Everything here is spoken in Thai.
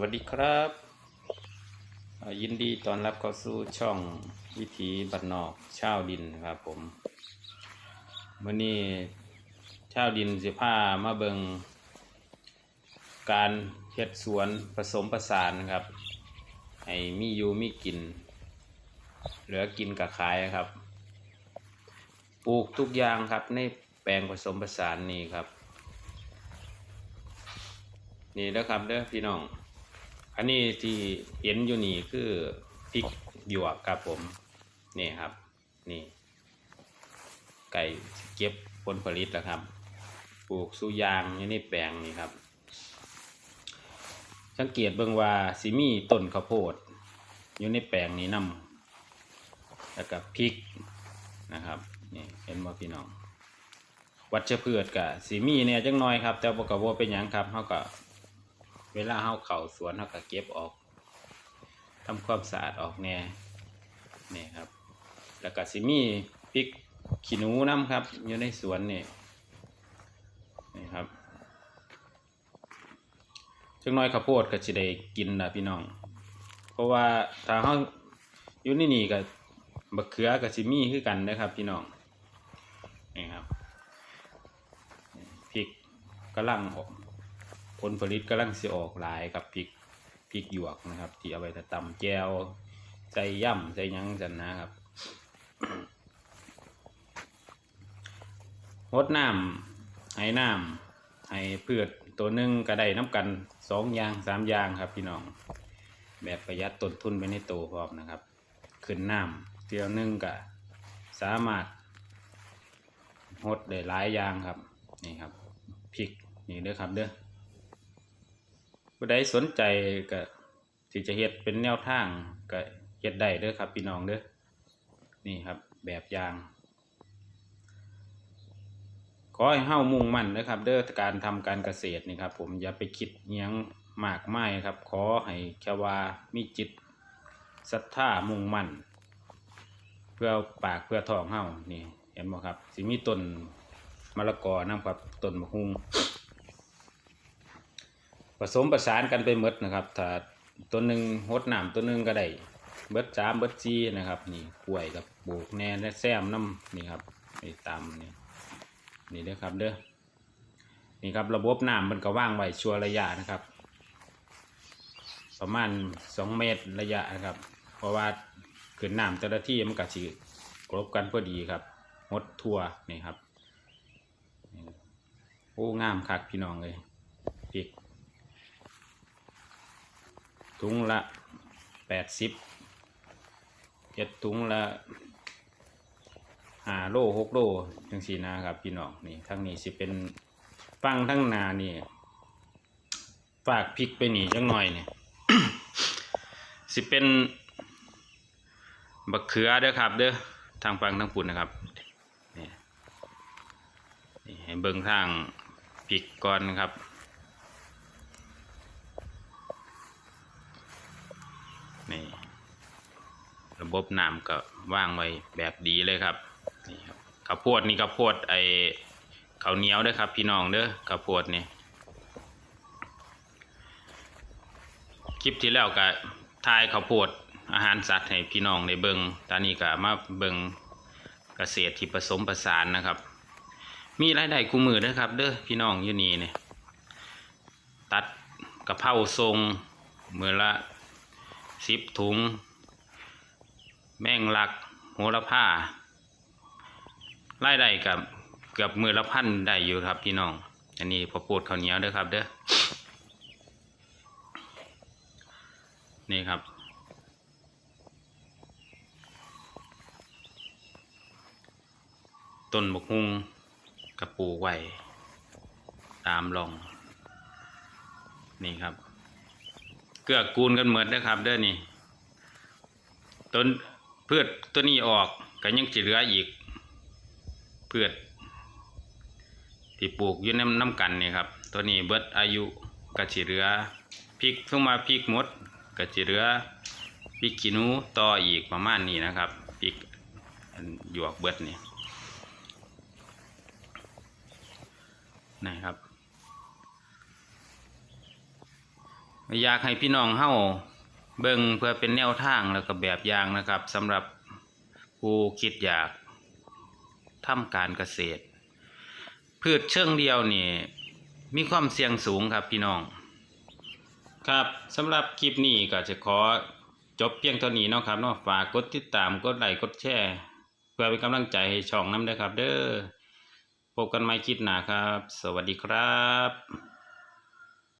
วัสดีครับ ยินดีต้อนรับเข้าสู่ช่องวิถีบันนอกชาวดินครับผมมื่อนี้ชาวดินสิผ้ามาเบิงการเฮ็ดสวนผสมประสานครับให้มีอยู่มีกิน เหลือกินกับขายครับ ปลูกทุกอย่างครับในแปลงผสมประสานนี้ครับ นี่นะครับเด้อพี่น้อง อันนี้ที่เห็นอยู่นี่คือพริกหยวกครับผม นี่ครับ นี่ ไก่เก็บผลผลิตแล้วครับ ปลูกสุยางอยู่ในแปลงนี่ครับ สังเกตเบิ่งว่าสิมีต้นข้าวโพด อยู่ในแปลงนี้นำแล้วก็พริกนะครับนี่เห็นบ่พี่น้อง วัชพืชกับสีมีเนี่ยจังน้อยครับ แต่บอกกับว่าเป็นหยังครับเขาก็ เวลาเขาเข่าสวนเขาก็เก็บออกทำความสะอาดออกแน่นี่ครับ แล้วก็สีมีพริกขี้หนูน้ำครับ อยู่ในสวนนี่นี่ครับจังน้อยข้าวโพดก็จะได้กินนะพี่น้อง เพราะว่าถ้าเขาอยู่นี่นี่กับบักเขือกับสีมีคือกันนะครับ พี่น้องนี่ครับพริกกำลังออก ลผลิตกำลังสิออกหลายครับพริกพริกหยวกนะครับ ที่เอาไปตำแจวใส่ย่ำใส่ยังจันนะครับงดน้ำให้น้ำให้พืชตัวหนึ่งก็ได้น้ำกันสองอย่างสามอย่างครับพี่น้อง แบบประหยัดต้นทุนไปในโตวพร้อมนะครับ ขึ้นน้ำเที่ยวหนึ่งก็สามารถงดได้หลายอย่างครับนี่ครับพริกนี่เด้อครับเด้อ ผู้ใดสนใจก็ที่จะเฮ็ดเป็นแนวทางก็เฮ็ดได้เด้อครับพี่น้องเด้อนี่ครับแบบอย่างขอให้เฮ้ามุ่งมั่นนะครับ เด้อการทำการเกษตรนี่ครับ ผมอย่าไปคิดอิหยังมากไมายครับ ขอให้แค่ว่ามีจิตศรัทธามุ่งมั่น เพื่อปากเพื่อท้องเฮ้านี่ เห็นบ่ครับสิมีต้นมะละกอน้ำครับต้นมะฮุง ผสมประสานกันไปหมดนะครับถ้าต้นหนึ่งหดน้ำต้นหนึ่งก็ได้เบิดสามเบิดจีนะครับ นี่กล้วยกับปลูกแน่และแซมน้ำนี่ครับนี่ตามนี่นี่เด้อครับเด้อนี่ครับระบบน้ำมันก็ว่างไว้ชัวระยะนะครับ ประมาณสองเมตรระยะนะครับ เพราะว่าขึ้นน้ำแต่ละที่มันก็สิกรบกันพอดีครับหดทั่วนี่ครับโอ้งามคักพี่น้องเลยพริก ถุงละแปดสิบเจ็ดถุงละห้าโลหกโลจังสีนะครับพี่น้องนี่ทั้งนี้สิเป็นฟังทั้งนานี่ฝากพริกไปหนีจังหน่อยเนี่ยสิเป็นบักเขือเด้อครับเด้อทางฟังทางปุ่นนะครับนี่นี่ให้เบิ่งทางพริกก่อนนะครับ นี่ระบบน้ำก็ว่างไว้แบบดีเลยครับนี่ครับข้าวโพดนี่ข้าวโพดไอข้าวเหนียวด้อครับ พี่น้องเด้อข้าวโพดนี่คลิปที่แล้วก็ทายข้าวโพดอาหารสัตว์ให้พี่น้องได้เบิงตอนนี้ก็มาเบิงเกษตรที่ผสมผสานนะครับ มีรายได้คู่มือเด้อครับ เด้อพี่น้องอยู่นี่เนี่ยตัดกระเพราทรงมือละ สิบถุง แม่งลักโหระพารายได้กับเกือบมือละพันได้อยู่ครับพี่น้อง อันนี้พอปวดข้าวเหนียวเด้อครับเด้อนี่ครับต้นบกฮุงกระปูไว้ตามลอง นี่ครับ เกื้อกูลกันเหมือนนะครับเด้อนี่ต้นพืชตัวนี้ออกก็ยังจะเหลืออีกพืชที่ปลูกอยู่น้ำน้ำกันนี่ครับ ตัวนี้เบิดอายุก็จะเหลือพริกเข้ามาพริกมดก็จะเหลือพริกขี้นูต่ออีกประมาณนี้นะครับพริกหยวกเบิดนี่นะครับ อยากให้พี่น้องเฮาเบิ่งเพื่อเป็นแนวทางแล้วก็แบบอย่างนะครับสำหรับผู้คิดอยากทำการเกษตร พืชเชิงเดียวนี่มีความเสี่ยงสูงครับพี่น้อง ครับสำหรับคลิปนี้ก็จะขอจบเพียงเท่านี้นะครับเนาะฝากกดติดตามกดไลค์กดแชร์เพื่อเป็นกำลังใจให้ช่องน้ำเด้อครับ เด้อพบกันใหม่คลิปหน้าครับ สวัสดีครับ